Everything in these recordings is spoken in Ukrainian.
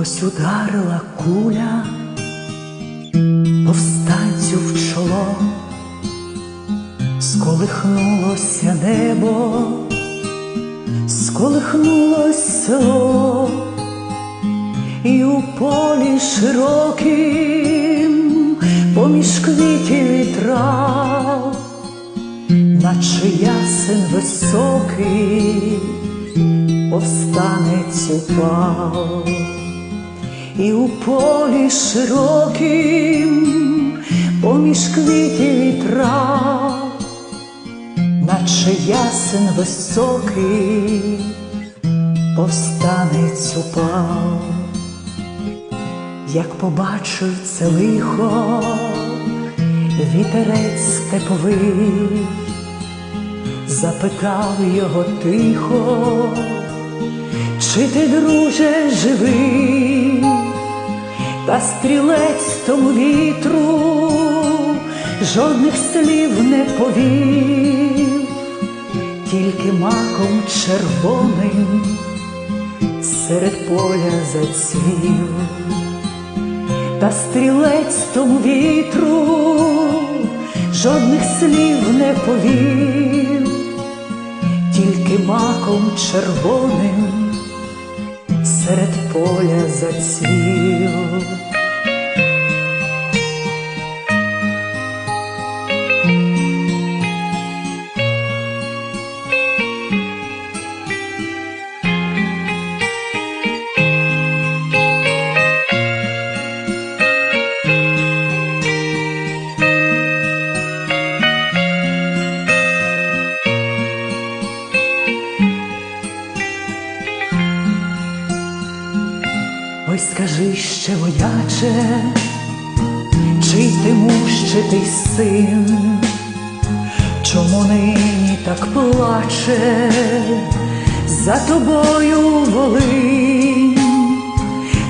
Ось ударила куля повстанцю в чоло, сколихнулося небо, сколихнулось село, і у полі широким поміж квітів і трав, наче ясен високий, повстанець упав, і у полі широким поміж квітів і трав, наче ясен високий, повстанець упав, як побачив це лихо, вітерець степовий, запитав його тихо, чи ти, друже, живий, та стрілець тому вітру жодних слів не повів, тільки маком червоним серед поля зацвів, та стрілець тому вітру жодних слів не повів, тільки маком червоним серед поля зацвів. Ой, скажи ще, вояче, чий ти ти син, чому нині так плаче? За тобою волинь,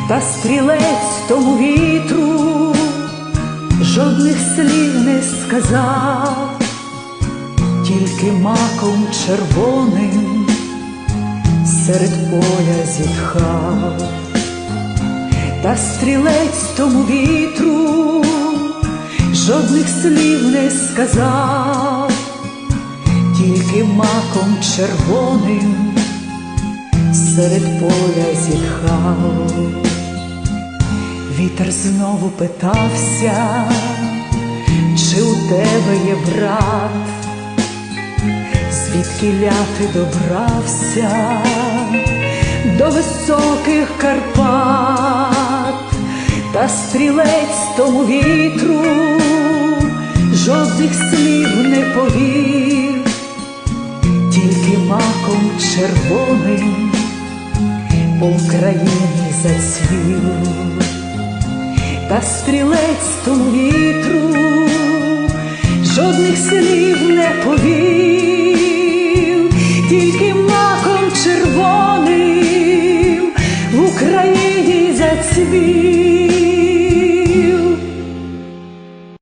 та стрілець тому вітру жодних слів не сказав, тільки маком червоним серед поля зітхав та стрілець тому вітру жодних слів не сказав, тільки маком червоним серед поля зітхав. Вітер знову питався, чи у тебе є брат, звідки ляти добрався до високих Карпат, та стрілець тому вітру жодних слів не повів, тільки маком червоним по Україні зацвів, та стрілець тому вітру жодних слів не повів.